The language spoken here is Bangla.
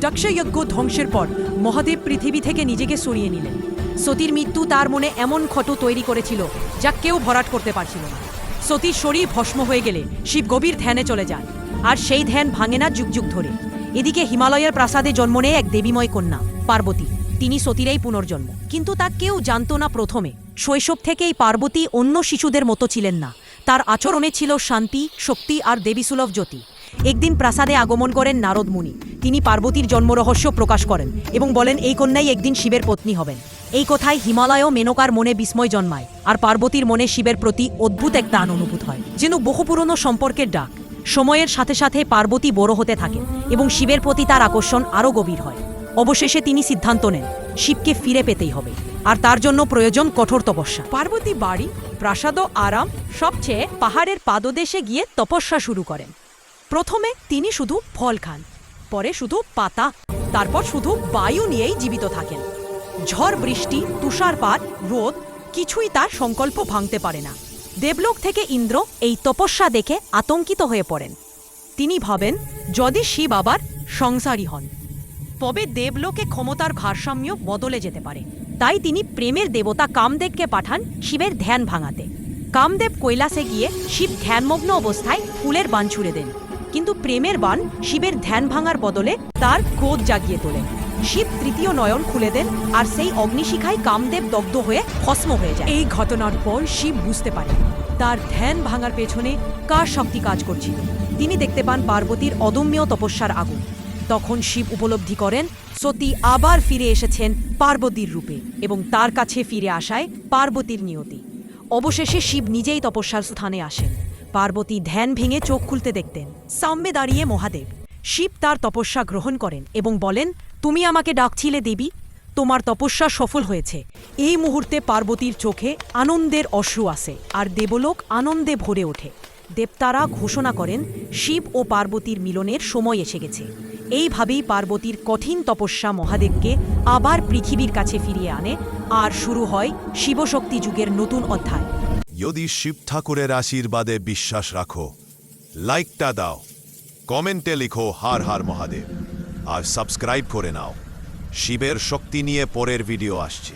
দক্ষযজ্ঞ ধ্বংসের পর মহাদেব পৃথিবী থেকে নিজেকে সরিয়ে নিলেন। সতীর মৃত্যু তার মনে এমন ক্ষত তৈরি করেছিল যা কেউ ভরাট করতে পারছিল না। সতীর শরীর ভস্ম হয়ে গেলে শিব গভীর ধ্যানে চলে যান আর সেই ধ্যান ভাঙে না যুগ যুগ ধরে। এদিকে হিমালয়ের প্রাসাদে জন্ম নেয় এক দেবীময় কন্যা, পার্বতী। তিনি সতীরাই পুনর্জন্ম। কিন্তু তা কেউ জানত না প্রথমে। শৈশব থেকেই পার্বতী অন্য শিশুদের মতো ছিলেন না। তার আচরণে ছিল শান্তি, শক্তি আর দেবীসুলভ জ্যোতি। একদিন প্রাসাদে আগমন করেন নারদ মুনি। তিনি পার্বতীর জন্মরহস্য প্রকাশ করেন এবং বলেন, এই কন্যাই একদিন শিবের পত্নী হবেন। এই কথায় হিমালয় ও মেনকার মনে বিস্ময় জন্মায় আর পার্বতীর মনে শিবের প্রতি অদ্ভুত এক টান অনুভূত হয়। যেন বহু পুরনো সম্পর্কের ডাক। সময়ের সাথে সাথে পার্বতী বড় হতে থাকেন এবং শিবের প্রতি তার আকর্ষণ আরও গভীর হয়। অবশেষে তিনি সিদ্ধান্ত নেন, শিবকে ফিরে পেতেই হবে। আর তার জন্য প্রয়োজন কঠোর তপস্যা। পার্বতী বাড়ি প্রাসাদ আরাম, সবচেয়ে পাহাড়ের পাদদেশে গিয়ে তপস্যা শুরু করেন। প্রথমে তিনি শুধু ফল খান। পরে শুধু পাতা, তারপর শুধু বায়ু নিয়েই জীবিত থাকেন। ঝড়, বৃষ্টি, তুষারপাত, রোদ, কিছুই তার সংকল্প ভাঙতে পারে না। দেবলোক থেকে ইন্দ্র এই তপস্যা দেখে আতঙ্কিত হয়ে পড়েন। তিনি ভাবেন, যদি শিব আবার সংসারী হন, তবে দেবলোকে ক্ষমতার ভারসাম্য বদলে যেতে পারে। তাই তিনি প্রেমের দেবতা কামদেবকে পাঠান শিবের ধ্যান ভাঙাতে। কামদেব কৈলাসে গিয়ে শিব ধ্যানমগ্ন অবস্থায় ফুলের বান ছুড়ে দেন। কিন্তু প্রেমের বান শিবের ধ্যান ভাঙার বদলে তার ক্রোধ জাগিয়ে তোলে। শিব তৃতীয় নয়ন খুলে দেন আর সেই অগ্নিশিখায় কামদেব দগ্ধ হয়ে ভস্ম হয়ে যায়। এই ঘটনার পর শিব বুঝতে পারেন, তার ধ্যান ভাঙার পেছনে কার শক্তি কাজ করছিল। তিনি দেখতে পান পার্বতীর অদম্য তপস্যার আগুন। তখন শিব উপলব্ধি করেন সতী আবার ফিরে এসেছেন পার্বতীর রূপে এবং তার কাছে ফিরে আসায় পার্বতীর নিয়তি। অবশেষে শিব নিজেই তপস্যার স্থানে আসেন। পার্বতী ধ্যান ভেঙে চোখ খুলতে দেখতেন। সাম্যে দাঁড়িয়ে মহাদেব, শিব তার তপস্যা গ্রহণ করেন এবং বলেন, তুমি আমাকে ডাকছিলে দেবী, তোমার তপস্যা সফল হয়েছে। এই মুহূর্তে পার্বতীর চোখে আনন্দের অশ্রু আসে আর দেবলোক আনন্দে ভরে ওঠে। দেবতারা ঘোষণা করেন, শিব ও পার্বতীর মিলনের সময় এসে গেছে। এইভাবেই পার্বতীর কঠিন তপস্যা মহাদেবকে আবার পৃথিবীর কাছে ফিরিয়ে আনে। আর শুরু হয় শিবশক্তি যুগের নতুন অধ্যায়। যদি শিব ঠাকুরের আশীর্বাদে বিশ্বাস রাখো, লাইকটা দাও, কমেন্টে লিখো হার হার মহাদেব, আর সাবস্ক্রাইব করে নাও। শিবের শক্তি নিয়ে পরের ভিডিও আসছে।